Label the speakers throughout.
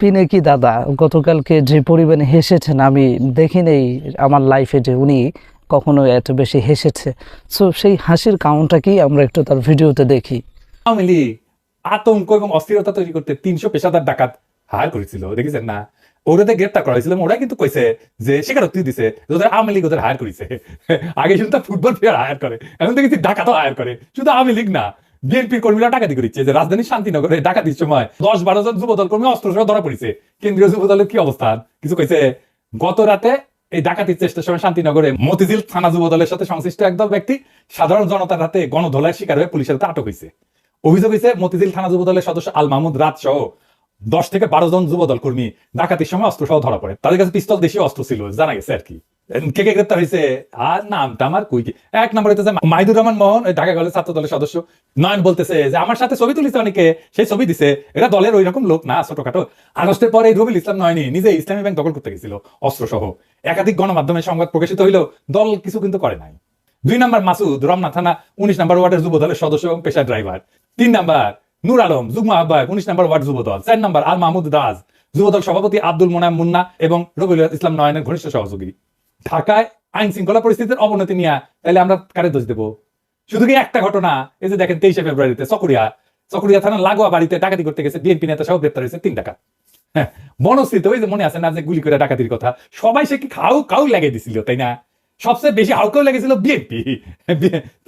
Speaker 1: পিনেকি দাদা? গতকালকে যে পরিমাণে হেসেছেন, আমি দেখি নেই আমার লাইফে যে উনি কখনো এত বেশি হেসেছে। সো সেই হাসির কাউন্টটা কি আমরা একটু তার ভিডিওতে দেখি।
Speaker 2: আওয়ামী আতঙ্ক এবং অস্থিরতা তৈরি করতে তিনশো পেশাদার ডাকাত হায়ার করেছিল, দেখেছেন না? ওরাতে গ্রেপ্তার করা হয়েছিল ওরা কিন্তু কইছে যে স্বীকারোক্তি দিছে ওদের আওয়ামী লীগ ওদের হায়ার করেছে। আগে শুধু ফুটবল প্লেয়ার হায়ার করে, এখন দেখেছি ডাকাতও হায়ার করে। শুধু আওয়ামী লীগ না বিএনপির কর্মীরা ডাকাতি করেছে যে রাজধানী শান্তিনগরে ডাকাতির সময় দশ বারো জন যুবদল কর্মী অস্ত্র ধরা পড়েছে। কেন্দ্রীয় যুবদলের কি অবস্থান কিছু কইছে, গত রাতে এই ডাকাতির চেষ্টার সময় শান্তিনগরে মতিঝিল থানা যুবদলের সাথে সংশ্লিষ্ট একদল ব্যক্তি সাধারণ জনতার হাতে গণধোলার শিকার হয়ে পুলিশের হাতে আটক হয়েছে। অভিযোগ হয়েছে, মতিঝিল থানা যুবদলের সদস্য আল মাহমুদ রাত সহ দশ থেকে বারো জন যুবদল কর্মী ডাকাতির সময় অস্ত্র সহ ধরা পড়ে। তাদের কাছে পিস্তল দেশীয় অস্ত্র ছিল, জানা গেছে আর কি। কে কে গ্রেপ্তার হয়েছে আর কুই এক নম্বর হইতেছে রহমান মোহন ঢাকা কলেজ ছাত্র দলের সদস্য। নয়ন বলতেছে যে, আমার সাথে ছবি তুলিছে অনেকে, সেই ছবি দিছে। এরা দলের ওই রকম লোক না, ছোটখাটো। আগস্টের পরে রবিল ইসলাম নয়নি নিজে ইসলামী ব্যাংক দখল করতে গেছিল অস্ত্র সহ একাধিক গণমাধ্যমে সংবাদ প্রকাশিত হইলেও দল কিছু কিন্তু করে নাই। দুই নম্বর মাসুদ, রমনা থানা, উনিশ নম্বর ওয়ার্ডের যুব দলের সদস্য এবং পেশা ড্রাইভার। তিন নম্বর নূর আলম, যুগ্ম আহ্বায়ক, উনিশ নম্বর ওয়ার্ড যুব দল। চার নম্বর আল মাহমুদ দাস যুবদল সভাপতি আব্দুল মোনাম মুন্না এবং রবিউল ইসলাম নয়নের ঘনিষ্ঠ সহযোগী। ঢাকায় আইন শৃঙ্খলা পরিস্থিতির অবনতি নিয়ে তাহলে আমরা কারে দোষ দেবো? শুধু কি একটা ঘটনা? এই যে দেখেন তেইশে ফেব্রুয়ারিতে চকরিয়া চকরিয়া থানা লাগোয়া বাড়িতে ডাকাতি করতে গেছে বিএনপি নেতা সহ গ্রেপ্তার হয়েছে তিন টাকা। হ্যাঁ বনস্থিত ওই যে মনে আছে না যে গুলি করে ডাকাতির কথা, সবাই সে কি খাও খাও লাগিয়ে দিছিল, তাই না? সবচেয়ে বেশি হাউকাও লেগেছিল বিএনপি।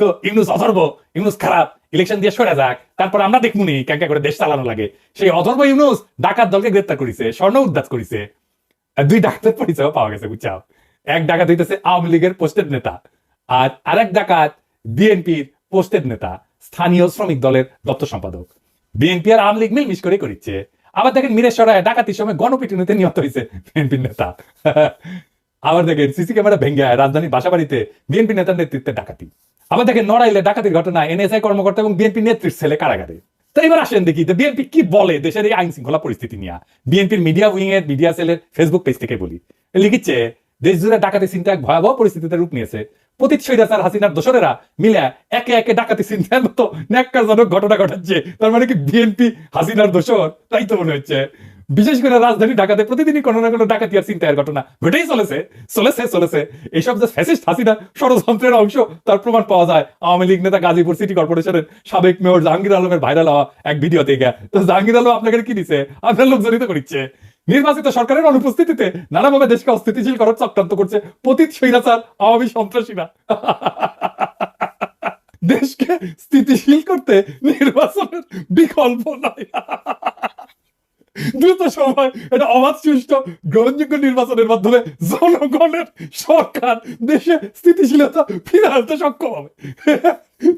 Speaker 2: তো ইউনুস অথর্ব ইউনুস খারাপ, ইলেকশন দিয়ে সরে যাক, তারপর আমরা দেখমুনি ক্যাঙ্কা করে দেশ চালানো লাগে। সেই অধর্ব ইউনুস ডাকাত দলকে গ্রেপ্তার করেছে, স্বর্ণ উদ্ধার করেছে। দুই ডাক্তার পরিচয় পাওয়া গেছে, বুঝছাও? এক ডাকাত হইতেছে আওয়ামী লীগের পোস্টেড নেতা। আর আরেক ডাকাত বিএনপির পোস্টেড নেতা, স্থানীয় শ্রমিক দলের দপ্তর সম্পাদক। বিএনপি আর আওয়ামী লীগ মিলমিশ করে করিচ্ছে। আবার দেখেন মিরেশ্বরায় ডাকাতির সময় গণপিটুনিতে নিহত হয়েছে বিএনপির নেতা। আবার দেখেন সিসি ক্যামেরা ভেঙ্গে রাজধানী বাসাবাড়িতে বিএনপি নেতার নেতৃত্বে ডাকাতি। আবার দেখেন নড়াইলে ডাকাতির ঘটনা এনএসআই কর্মকর্তা এবং বিএনপি নেতৃত্ব ছেলে কারাগারে। তো এবার আসেন দেখি বিএনপি কি বলে দেশের এই আইন শৃঙ্খলা পরিস্থিতি নিয়ে। বিএনপির মিডিয়া উইং এর মিডিয়া সেলের ফেসবুক পেজ থেকে বলি। লিখিচ্ছে দেশ জুড়ে ডাকাতি চিন্তা এক ভয়াবহ পরিস্থিতিতে রূপ নিয়েছে। পতিত স্বৈরাচার হাসিনার দোসরেরা মিলে একে একে ডাকাতি চিন্তার মতো ন্যাক্কারজনক ঘটনা ঘটাচ্ছে। তার মানে কি বিএনপি হাসিনার দোষর তাই তো মনে হচ্ছে। বিশেষ করে রাজধানী ঢাকাতে প্রতিদিনই কোনো না কোনো ডাকাতি আর চিন্তায়ের ঘটনা ঘটেই চলেছে চলেছে চলেছে। এইসব যে ফ্যাসিস্ট হাসিনা ষড়যন্ত্রের অংশ, তার প্রমাণ পাওয়া যায়। আওয়ামী লীগ নেতা গাজীপুর সিটি কর্পোরেশনের সাবেক মেয়র জাহাঙ্গীর আলমের ভাইরাল হওয়া এক ভিডিও থেকে তো জাহাঙ্গীর আলম আপনাকে কি দিছে? আপনার লোক জড়িত করিচ্ছে। নির্বাচিত সরকারের অনুপস্থিতিতে নানাভাবে দেশকে অস্থিতিশীল করার চক্রান্ত করছে পতিত স্বৈরাচার, আওয়ামী সন্ত্রাসীরা। দেশকে স্থিতিশীল করতে নির্বাচনের বিকল্প নাই। দ্রুত সময় এটা অবাধ সুষ্ঠু গ্রহণযোগ্য নির্বাচনের মাধ্যমে জনগণের সরকার দেশে স্থিতিশীলতা ফিরে আনতে সক্ষম হবে।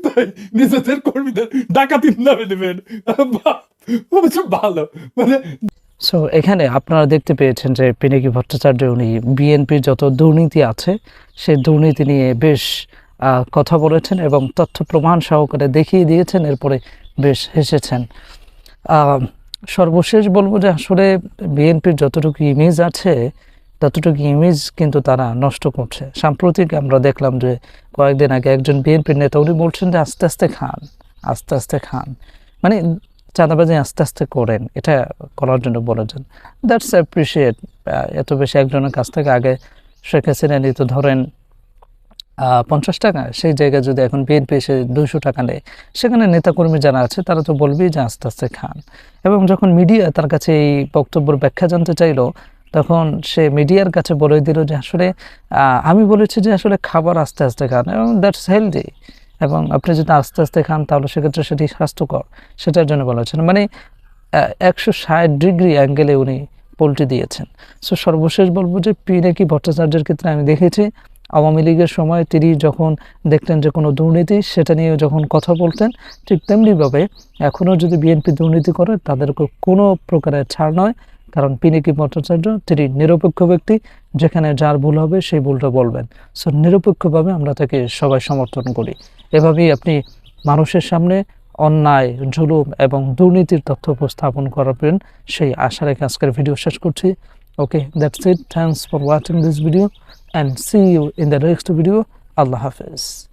Speaker 2: তাই নিজেদের কর্মীদের ডাকাতির নামে নেবেন। ভালো। মানে
Speaker 1: সো এখানে আপনারা দেখতে পেয়েছেন যে পিনাকি ভট্টাচার্য, উনি বিএনপির যত দুর্নীতি আছে সেই দুর্নীতি নিয়ে বেশ কথা বলেছেন এবং তথ্য প্রমাণ সহকারে দেখিয়ে দিয়েছেন, এরপরে বেশ হেসেছেন। সর্বশেষ বলব যে আসলে বিএনপির যতটুকু ইমেজ আছে, ততটুকু ইমেজ কিন্তু তারা নষ্ট করছে। সাম্প্রতিক আমরা দেখলাম যে কয়েকদিন আগে একজন বিএনপির নেতা, উনি বলছেন যে আস্তে আস্তে খান, আস্তে আস্তে খান। মানে চাঁদাবাজি আস্তে আস্তে করেন, এটা করার জন্য বলেছেন দ্যাটস অ্যাপ্রিসিয়েট এত বেশি একজনের কাছ থেকে আগে শেখ হাসিনা নিত ধরেন পঞ্চাশ টাকা, সেই জায়গায় যদি এখন বিএনপি এসে দুইশো টাকা নেয়, সেখানে নেতাকর্মী যারা আছে, তারা তো বলবেই যে আস্তে আস্তে খান। এবং যখন মিডিয়া তার কাছে এই বক্তব্যের ব্যাখ্যা জানতে চাইলো, তখন সে মিডিয়ার কাছে বলে দিল যে আসলে আমি বলেছি যে আসলে খাবার আস্তে আস্তে খান এবং দ্যাটস হেলদি এবং আপনি যদি আস্তে আস্তে খান, তাহলে সেক্ষেত্রে সেটি স্বাস্থ্যকর। সেটার জন্য বলেছেন মানে একশো ষাট ডিগ্রি অ্যাঙ্গেলে উনি পোল্টি দিয়েছেন। সো সর্বশেষ বলব যে পিনাকি ভট্টাচার্যের ক্ষেত্রে আমি দেখেছি আওয়ামী লীগের সময় তিনি যখন দেখতেন যে কোনো দুর্নীতি, সেটা নিয়ে যখন কথা বলতেন, ঠিক তেমনিভাবে এখনও যদি বিএনপি দুর্নীতি করে, তাদেরকে কোনো প্রকারের ছাড় নয়। কারণ পিনাকি ভট্টাচার্য, তিনি নিরপেক্ষ ব্যক্তি, যেখানে যার ভুল হবে সেই ভুলটা বলবেন। সো নিরপেক্ষভাবে আমরা তাকে সবাই সমর্থন করি। এভাবেই আপনি মানুষের সামনে অন্যায়, জুলুম এবং দুর্নীতির তথ্য উপস্থাপন করাবেন, সেই আশা রেখে আজকের ভিডিও শেষ করছি। Okay that's it thanks for watching this video and see you in the next video. Allah Hafiz.